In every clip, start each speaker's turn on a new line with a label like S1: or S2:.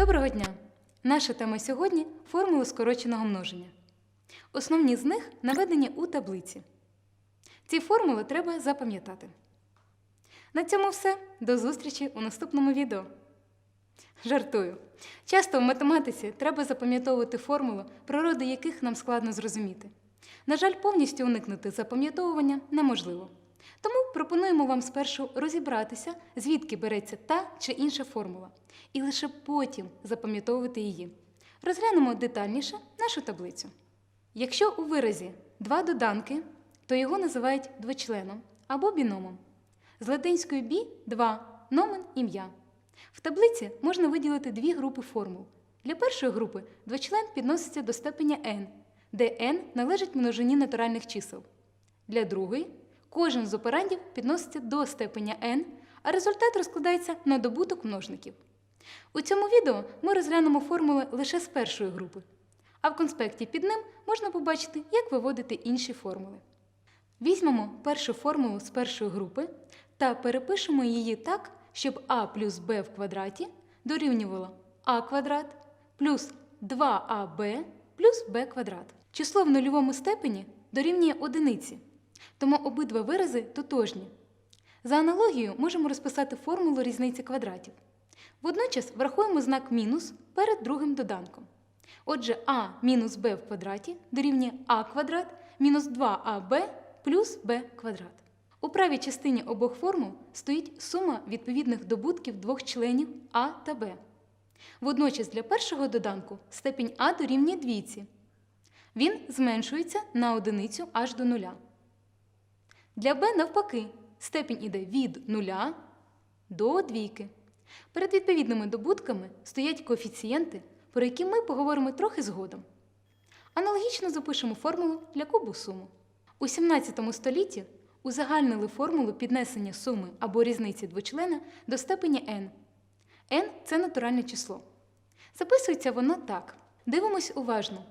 S1: Доброго дня! Наша тема сьогодні формули скороченого множення. Основні з них наведені у таблиці. Ці формули треба запам'ятати. На цьому все. До зустрічі у наступному відео. Жартую. Часто в математиці треба запам'ятовувати формули, природи яких нам складно зрозуміти. На жаль, повністю уникнути запам'ятовування неможливо. Тому пропонуємо вам спершу розібратися, звідки береться та чи інша формула, і лише потім запам'ятовувати її. Розглянемо детальніше нашу таблицю. Якщо у виразі два доданки, то його називають двочленом або біномом. З латинської бі два номен ім'я. В таблиці можна виділити дві групи формул. Для першої групи двочлен підноситься до степеня n, де n належить множині натуральних чисел. Для другої кожен з операндів підноситься до степеня n, а результат розкладається на добуток множників. У цьому відео ми розглянемо формули лише з першої групи, а в конспекті під ним можна побачити, як виводити інші формули. Візьмемо першу формулу з першої групи та перепишемо її так, щоб а плюс b в квадраті дорівнювало а квадрат плюс 2аб плюс b квадрат. Число в нульовому степені дорівнює одиниці, тому обидва вирази тотожні. За аналогією можемо розписати формулу різниці квадратів. Водночас врахуємо знак мінус перед другим доданком. Отже, а мінус b в квадраті дорівнює а квадрат мінус 2аб плюс b квадрат. У правій частині обох формул стоїть сума відповідних добутків двох членів а та b. Водночас для першого доданку степінь а дорівнює двійці. Він зменшується на одиницю аж до нуля. Для b навпаки, степінь іде від нуля до двійки. Перед відповідними добутками стоять коефіцієнти, про які ми поговоримо трохи згодом. Аналогічно запишемо формулу для кубу суму. У 17 столітті узагальнили формулу піднесення суми або різниці двочлена до степеня n. n – це натуральне число. Записується воно так. Дивимось уважно.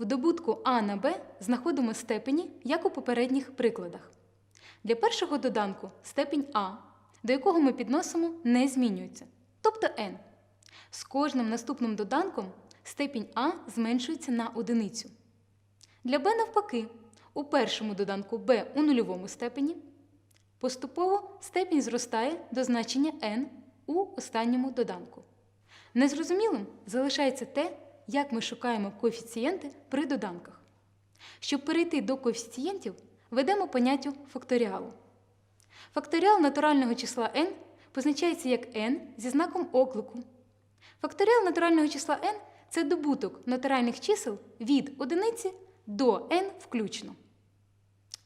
S1: В добутку а на b знаходимо степені, як у попередніх прикладах. Для першого доданку степінь а, до якого ми підносимо, не змінюється, тобто n. З кожним наступним доданком степінь а зменшується на одиницю. Для b навпаки, у першому доданку b у нульовому степені. Поступово степінь зростає до значення n у останньому доданку. Незрозумілим залишається те, як ми шукаємо коефіцієнти при доданках. Щоб перейти до коефіцієнтів, ведемо поняттю факторіалу. Факторіал натурального числа n позначається як n зі знаком оклику. Факторіал натурального числа n це добуток натуральних чисел від одиниці до n включно.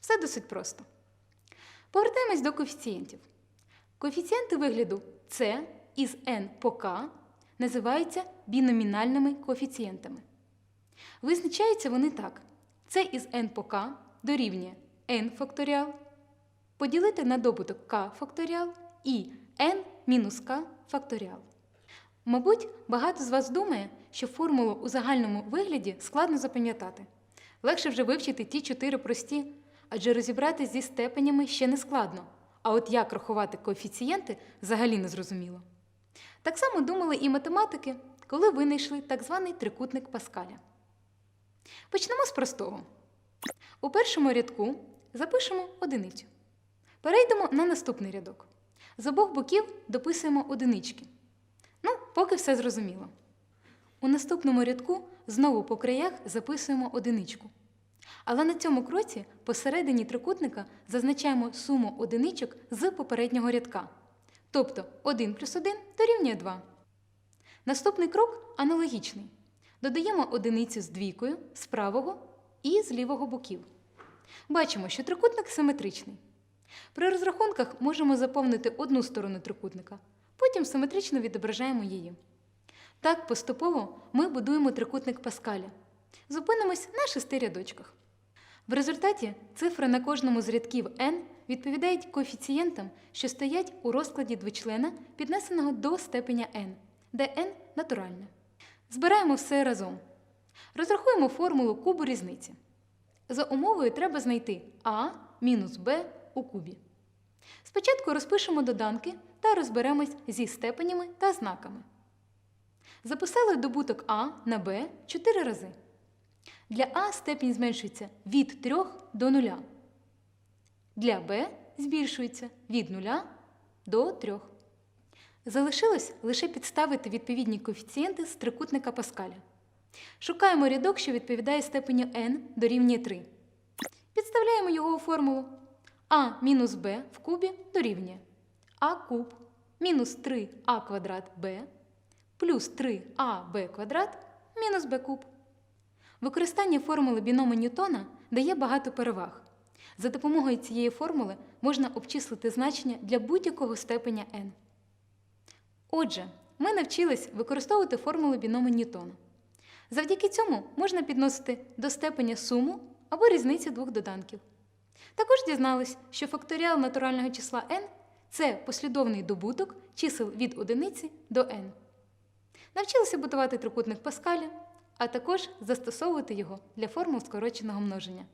S1: Все досить просто. Повертаємось до коефіцієнтів. Коефіцієнти вигляду c із n по k називаються біномінальними коефіцієнтами. Визначаються вони так: c із n по k дорівнює n факторіал, поділити на добуток k факторіал і n мінус k факторіал. Мабуть, багато з вас думає, що формулу у загальному вигляді складно запам'ятати. Легше вже вивчити ті чотири прості, адже розібратись зі степенями ще не складно. А от як рахувати коефіцієнти взагалі не зрозуміло. Так само думали і математики, коли винайшли так званий трикутник Паскаля. Почнемо з простого. У першому рядку запишемо одиницю. Перейдемо на наступний рядок. З обох боків дописуємо одинички. Ну, поки все зрозуміло. У наступному рядку знову по краях записуємо одиничку. Але на цьому кроці посередині трикутника зазначаємо суму одиничок з попереднього рядка. Тобто 1 плюс 1 дорівнює 2. Наступний крок аналогічний. Додаємо одиницю з двійкою з правого і з лівого боків. Бачимо, що трикутник симетричний. При розрахунках можемо заповнити одну сторону трикутника, потім симетрично відображаємо її. Так, поступово ми будуємо трикутник Паскаля. Зупинимось на шести рядочках. В результаті цифри на кожному з рядків n відповідають коефіцієнтам, що стоять у розкладі двочлена, піднесеного до степеня n, де n натуральне. Збираємо все разом. Розрахуємо формулу кубу різниці. За умовою треба знайти а мінус b у кубі. Спочатку розпишемо доданки та розберемось зі степенями та знаками. Записали добуток А на Б 4 рази. Для А степінь зменшується від 3 до 0. Для Б збільшується від 0 до 3. Залишилось лише підставити відповідні коефіцієнти з трикутника Паскаля. Шукаємо рядок, що відповідає степеню n дорівнює 3. Підставляємо його у формулу. А мінус b в кубі дорівнює а куб мінус 3а квадрат b плюс 3аб квадрат мінус b куб. Використання формули біному Ньютона дає багато переваг. За допомогою цієї формули можна обчислити значення для будь-якого степеня n. Отже, ми навчились використовувати формулу біному Ньютона. Завдяки цьому можна підносити до степеня суму або різниці двох доданків. Також дізнались, що факторіал натурального числа n це послідовний добуток чисел від одиниці до n. Навчилися будувати трикутник Паскаля, а також застосовувати його для формул скороченого множення.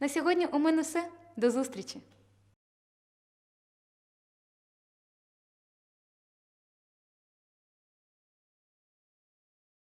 S1: На сьогодні у мене все. До зустрічі!